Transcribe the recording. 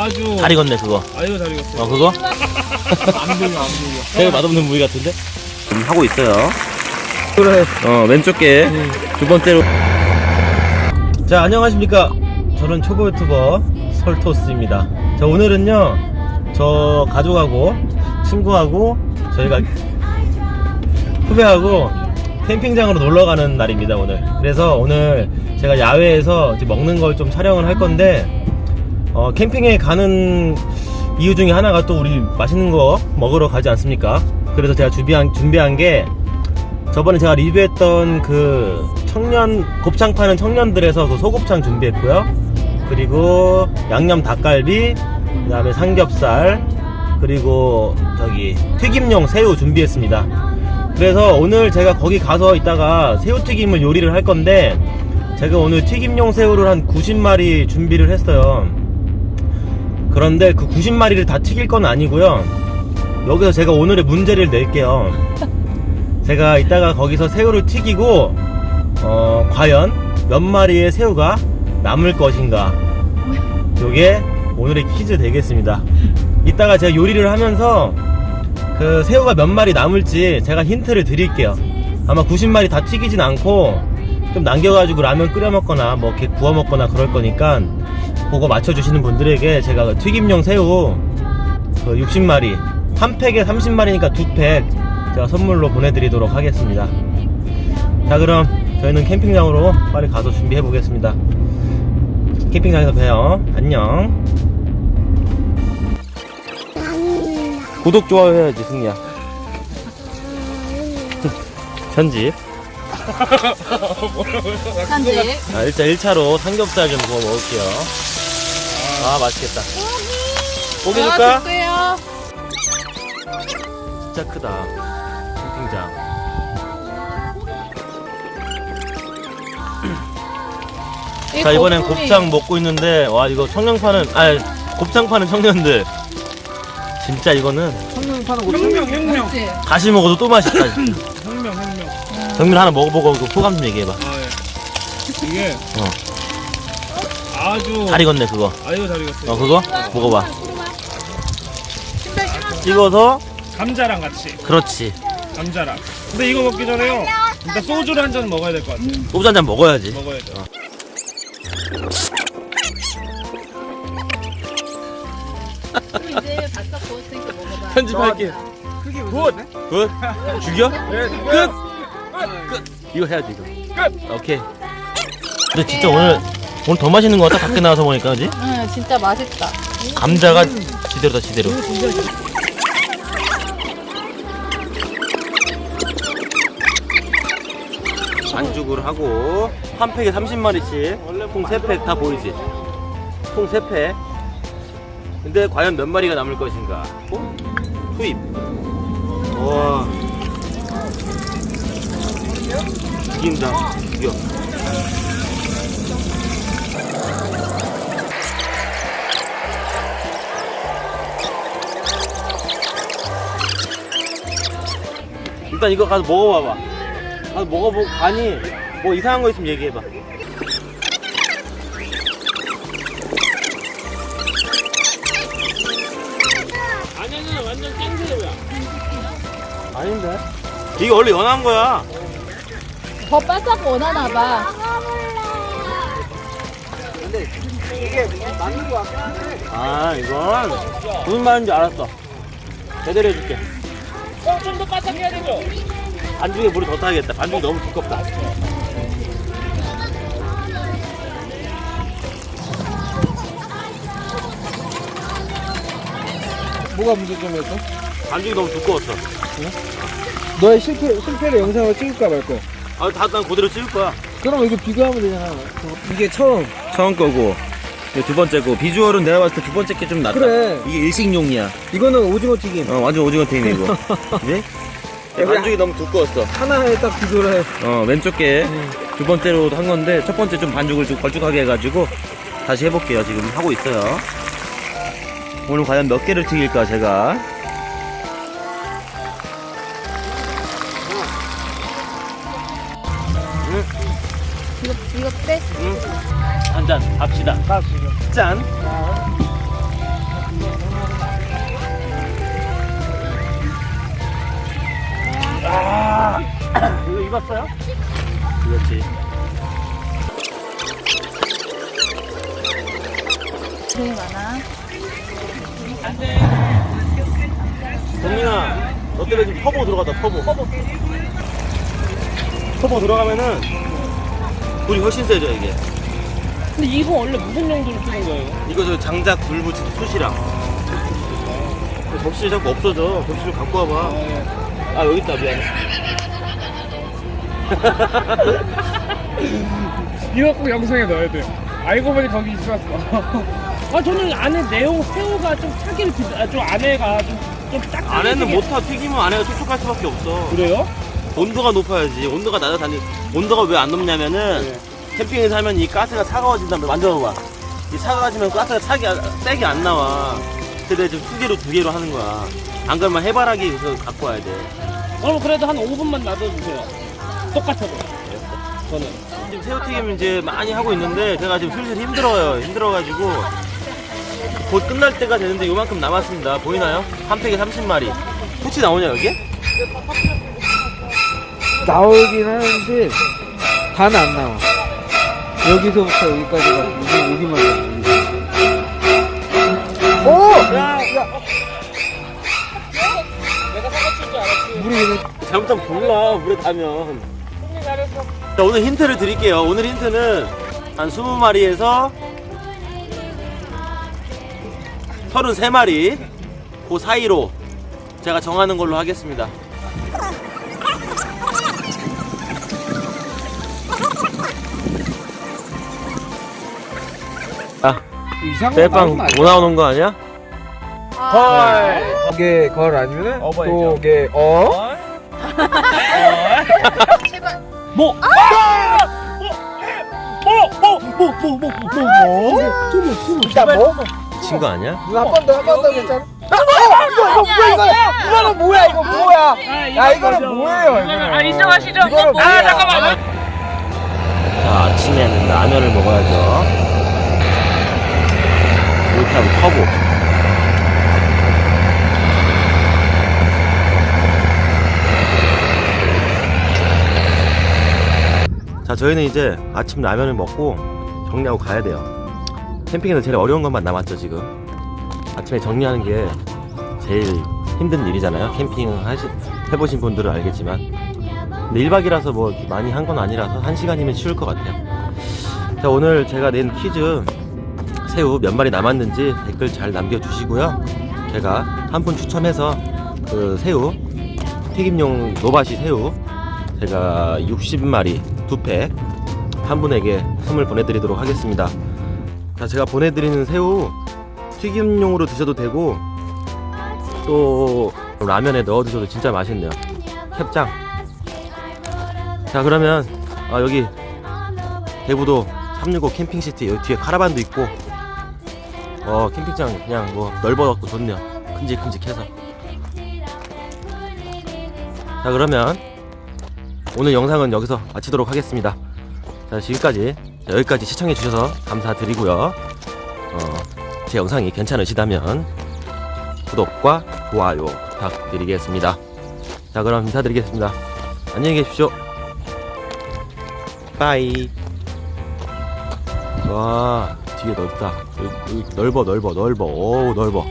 아주 다리 건네 그거. 아유 잘 익었어요. 어 그거? 안 들려 안 들려. 제일 맛없는 부위 같은데? 지금 하고 있어요. 그래. 어 왼쪽 게두 번째로. 자 안녕하십니까? 저는 초보 유튜버 설토스입니다. 자 오늘은요 저 가족하고 친구하고 저희가 후배하고 캠핑장으로 놀러 가는 날입니다 오늘. 그래서 오늘 제가 야외에서 이제 먹는 걸 좀 촬영을 할 건데 어, 캠핑에 가는 이유 중에 하나가 또 우리 맛있는 거 먹으러 가지 않습니까? 그래서 제가 준비한 준비한 게 저번에 제가 리뷰했던 그 청년 곱창 파는 청년들에서 그 소곱창 준비했고요. 그리고 양념 닭갈비, 그다음에 삼겹살, 그리고 저기 튀김용 새우 준비했습니다. 그래서 오늘 제가 거기 가서 이따가 새우 튀김을 요리를 할 건데 제가 오늘 튀김용 새우를 한 90마리 준비를 했어요. 그런데 그 90마리를 다 튀길 건 아니고요. 여기서 제가 오늘의 문제를 낼게요. 제가 이따가 거기서 새우를 튀기고 어, 과연 몇 마리의 새우가 남을 것인가? 요게 오늘의 퀴즈 되겠습니다. 이따가 제가 요리를 하면서 그 새우가 몇 마리 남을지 제가 힌트를 드릴게요. 아마 90마리 다 튀기진 않고 좀 남겨가지고 라면 끓여 먹거나 뭐 이렇게 구워 먹거나 그럴 거니까 그거 맞춰주시는 분들에게 제가 그 튀김용 새우 그 60마리 한 팩에 30마리니까 두 팩 제가 선물로 보내드리도록 하겠습니다. 자 그럼 저희는 캠핑장으로 빨리 가서 준비해 보겠습니다. 캠핑장에서 봬요. 안녕. 구독 좋아요 해야지 승리야. 편집. 한지 자, 일단 1차로 삼겹살 좀 구워 먹을게요. 아, 맛있겠다. 고기 줄까? 줄게요. 진짜 크다. 캠핑장. 자, 이번엔 곱창 먹고 있는데, 와, 이거 청년 파는, 아니, 곱창 파는 청년들. 진짜 이거는 혁명 혁명 그렇지. 다시 먹어도 또 맛있다. 진짜. 혁명 혁명. 정민 하나 먹어보고 그 소감 좀 얘기해봐. 아 예. 이게 아주 다리 건네, 그거. 아유 잘 익었어요. 어, 그거? 먹어봐. 찍어서, 감자랑 같이 그렇지. 감자랑. 근데 이거 먹기 전에요. 일단 소주를 한 잔 먹어야 될 것 같아요. 소주 한잔 먹어야지. 먹어야죠. 이제 바싹 구웠으니까 먹어봐. 편집할게. 크게 굿! 굿! 죽여? 네, 끝! 끝! 이거 해야지, 이거. 끝! 오케이. 근데 진짜 오늘, 오늘 더 맛있는 것 같아, 밖에 나와서 보니까, 그지? 응, 진짜 맛있다. 감자가 지대로다, 지대로. 반죽을 하고, 한 팩에 30마리씩, 총 3팩 다 보이지? 총 3팩. 근데 과연 몇 마리가 남을 것인가? 어? 투입. 와. 죽인다. 죽여. 일단 이거 가서 먹어봐봐. 가서 먹어보고 간이 뭐 이상한 거 있으면 얘기해봐. 아니는 완전 깽새우야. 아닌데? 이게 원래 연한 거야. 더 바싹 원하나 봐. 아 이건 무슨 말인지 알았어. 제대로 해줄게. 어, 좀 더 바삭해야 되죠? 반죽에 물을 더 타야겠다. 반죽이 너무 두껍다. 뭐가 문제점이었어? 반죽이 너무 두꺼웠어. 너의 실패, 실패를 영상으로 찍을까 말 거야? 아, 다난 그대로 찍을 거야. 그럼 이거 비교하면 되잖아. 이게 처음. 처음 거고, 두 번째 거. 비주얼은 내가 봤을 때 두 번째 게 좀 낫다. 그래. 이게 일식용이야. 이거는 오징어 튀김. 어, 완전 오징어 튀김이고. 그지? 반죽이 너무 두꺼웠어. 하나에 딱 비교를 해. 어, 왼쪽 게 두 번째로 한 건데, 첫 번째 좀 반죽을 좀 걸쭉하게 해가지고, 다시 해볼게요. 지금 하고 있어요. 오늘 과연 몇 개를 튀길까, 제가. 이거, 이거 빼. 한잔 합시다. 짠. 아, 이거 입었어요? 그렇지. 되게 많아. 동민아, 너 때문에 지금 터보 들어가다 터보. 터보. 들어가면은 불이 훨씬 세죠 이게. 근데 이거 원래 무슨 용도로 쓰는 거예요? 이거 저 장작 불 붙이는 숯이랑. 접시 자꾸 없어져. 접시 좀 갖고 와봐. 아, 여기 있다, 미안해. 이거 꼭 영상에 넣어야 돼요. 알고 보니 거기 있었어. 아 저는 안에 내용 새우가 좀 차기를 비, 아, 좀 안에가 좀좀 딱. 안에는 못타 튀기면 안에가 촉촉할 수밖에 없어. 그래요? 온도가 높아야지. 온도가 낮아 다니. 온도가 왜 안 높냐면은 캠핑에서 하면 이 가스가 차가워진다면 만져봐봐. 이 차가워지면 가스가 차기 세게 안 나와. 근데 지금 두 개로 두 개로 하는 거야. 안 그러면 해바라기 그래서 갖고 와야 돼. 그럼 그래도 한 5분만 놔둬주세요. 똑같아도. 저는. 지금 새우튀김 이제 많이 하고 있는데 제가 지금 슬슬 힘들어요. 힘들어가지고 곧 끝날 때가 되는데 요만큼 남았습니다. 보이나요? 한 팩에 30마리. 혹시 나오냐 여기에? 나오긴 하는데 다는 안 나와. 여기서부터 여기까지가 여기 여기만 나와. 오! 야, 야. 물이 그냥 잘못하면 몰라 물에 닿으면 자 오늘 힌트를 드릴게요 오늘 힌트는 한 20마리에서 33마리 그 사이로 제가 정하는 걸로 하겠습니다 이상한 거뭐 나오는 거 아니야? 헐. 게걸 아니면은 어버이죠. 또게 어? 제발. 뭐? 아! 뭐? 뭐? 뭐? 뭐? 뭐? 뭐? 뭐? 일단 뭐? 미친 거 아니야? 한 번 더, 한 번 더 괜찮아? 아, 어, 이거, 이거 뭐야, 이거? 이거는 뭐야, 이거 뭐야? 야, 이거는 뭐예요, 이거는? 아 인정하시죠? 이거는 뭐야? 아 잠깐만. 자, 아침에는 라면을 먹어야죠. 하면 터보. 자, 저희는 이제 아침 라면을 먹고 정리하고 가야 돼요. 캠핑에서 제일 어려운 것만 남았죠, 지금. 아침에 정리하는 게 제일 힘든 일이잖아요. 캠핑 하시, 해보신 분들은 알겠지만. 근데 1박이라서 뭐 많이 한 건 아니라서 1시간이면 쉬울 것 같아요. 자, 오늘 제가 낸 퀴즈 새우 몇 마리 남았는지 댓글 잘 남겨주시고요. 제가 한 분 추첨해서 그 새우 튀김용 노바시 새우 제가 60마리 두팩 한 분에게 선물 보내드리도록 하겠습니다. 자, 제가 보내드리는 새우 튀김용으로 드셔도 되고 또 라면에 넣어 드셔도 진짜 맛있네요. 캡장. 자, 그러면 아, 여기 대부도 365 캠핑시티 여기 뒤에 카라반도 있고 어 캠핑장 그냥 뭐 넓어갖고 좋네요. 큼직큼직해서. 자 그러면 오늘 영상은 여기서 마치도록 하겠습니다. 자 지금까지 자, 여기까지 시청해 주셔서 감사드리고요. 어, 제 영상이 괜찮으시다면 구독과 좋아요 부탁드리겠습니다. 자 그럼 인사드리겠습니다. 안녕히 계십시오. 빠이. 와 뒤에 넓다. 여기, 여기 넓어 넓어 넓어. 오 넓어